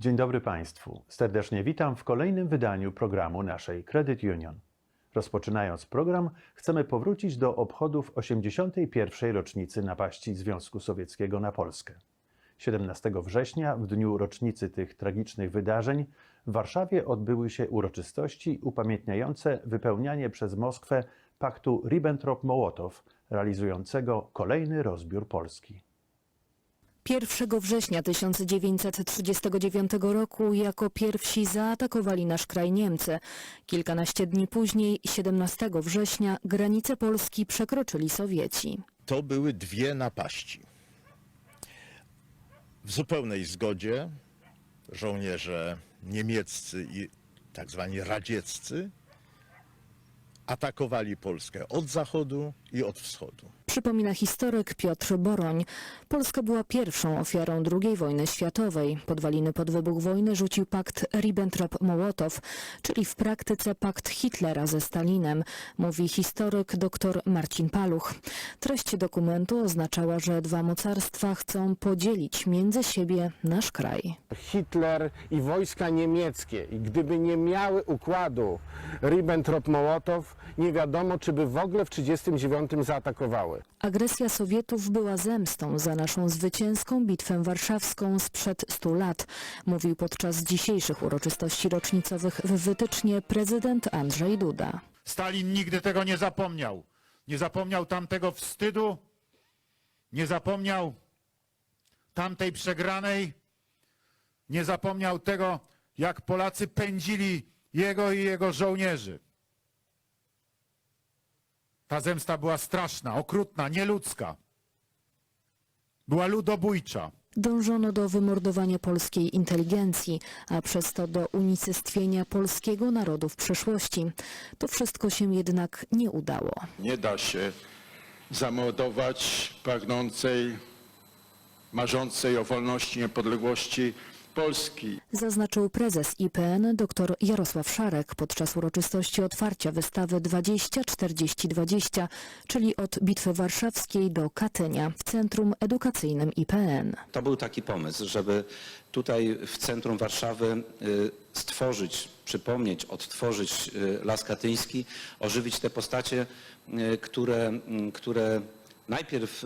Dzień dobry Państwu. Serdecznie witam w kolejnym wydaniu programu naszej Credit Union. Rozpoczynając program, chcemy powrócić do obchodów 81. rocznicy napaści Związku Sowieckiego na Polskę. 17 września, w dniu rocznicy tych tragicznych wydarzeń, w Warszawie odbyły się uroczystości upamiętniające wypełnianie przez Moskwę paktu Ribbentrop-Mołotow, realizującego kolejny rozbiór Polski. 1 września 1939 roku jako pierwsi zaatakowali nasz kraj Niemcy. Kilkanaście dni później, 17 września, granice Polski przekroczyli Sowieci. to były dwie napaści. W zupełnej zgodzie żołnierze niemieccy i tak zwani radzieccy atakowali Polskę od zachodu i od wschodu. Przypomina historyk Piotr Boroń. Polska była pierwszą ofiarą II wojny światowej. Podwaliny pod wybuch wojny rzucił pakt Ribbentrop-Mołotow, czyli w praktyce pakt Hitlera ze Stalinem, mówi historyk dr Marcin Paluch. Treść dokumentu oznaczała, że dwa mocarstwa chcą podzielić między siebie nasz kraj. Hitler i wojska niemieckie gdyby nie miały układu Ribbentrop-Mołotow, nie wiadomo, czy by w ogóle w 1939 zaatakowały. Agresja Sowietów była zemstą za naszą zwycięską bitwę warszawską sprzed 100 lat, mówił podczas dzisiejszych uroczystości rocznicowych w wytycznie prezydent Andrzej Duda. Stalin nigdy tego nie zapomniał. Nie zapomniał tamtego wstydu, nie zapomniał tamtej przegranej, nie zapomniał tego, jak Polacy pędzili jego i jego żołnierzy. Ta zemsta była straszna, okrutna, nieludzka. Była ludobójcza. Dążono do wymordowania polskiej inteligencji, a przez to do unicestwienia polskiego narodu w przeszłości. To wszystko się jednak nie udało. Nie da się zamordować pragnącej, marzącej o wolności, niepodległości Polski. Zaznaczył prezes IPN dr Jarosław Szarek podczas uroczystości otwarcia wystawy 20-40-20, czyli od Bitwy Warszawskiej do Katynia w Centrum Edukacyjnym IPN. To był taki pomysł, żeby tutaj w centrum Warszawy y, stworzyć, przypomnieć, odtworzyć y, Las Katyński, ożywić te postacie, y, które, które najpierw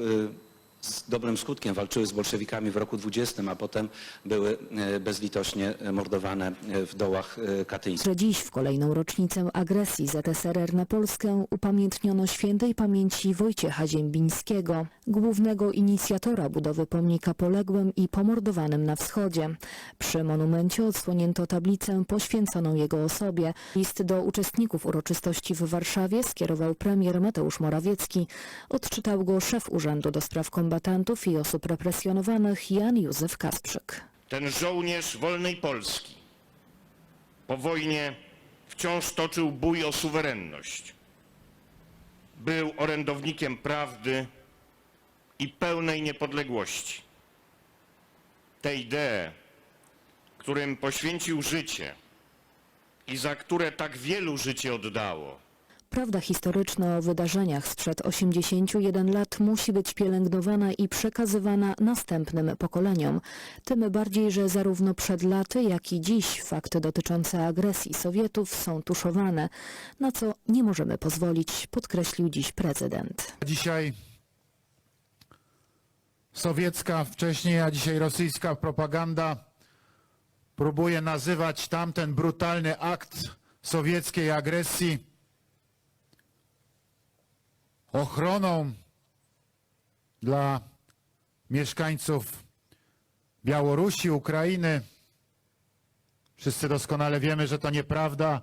z dobrym skutkiem walczyły z bolszewikami w roku 20, a potem były y, bezlitośnie mordowane w dołach y, katyńskich. że dziś w kolejną rocznicę agresji ZSRR na Polskę upamiętniono świętej pamięci Wojciecha Ziembińskiego, głównego inicjatora budowy pomnika poległym i pomordowanym na wschodzie. Przy monumencie odsłonięto tablicę poświęconą jego osobie. List do uczestników uroczystości w Warszawie skierował premier Mateusz Morawiecki. Odczytał go szef Urzędu do Spraw Kombatantów i Osób Represjonowanych Jan Józef Kasprzyk. Ten żołnierz wolnej Polski po wojnie wciąż toczył bój o suwerenność. Był orędownikiem prawdy i pełnej niepodległości. Te idee, którym poświęcił życie i za które tak wielu życie oddało, Prawda historyczna o wydarzeniach sprzed 81 lat musi być pielęgnowana i przekazywana następnym pokoleniom. Tym bardziej, że zarówno przed laty, jak i dziś fakty dotyczące agresji Sowietów są tuszowane, na co nie możemy pozwolić, podkreślił dziś prezydent. Dzisiaj sowiecka, wcześniej, a dzisiaj rosyjska propaganda próbuje nazywać tamten brutalny akt sowieckiej agresji ochroną dla mieszkańców Białorusi, Ukrainy. Wszyscy doskonale wiemy, że to nieprawda.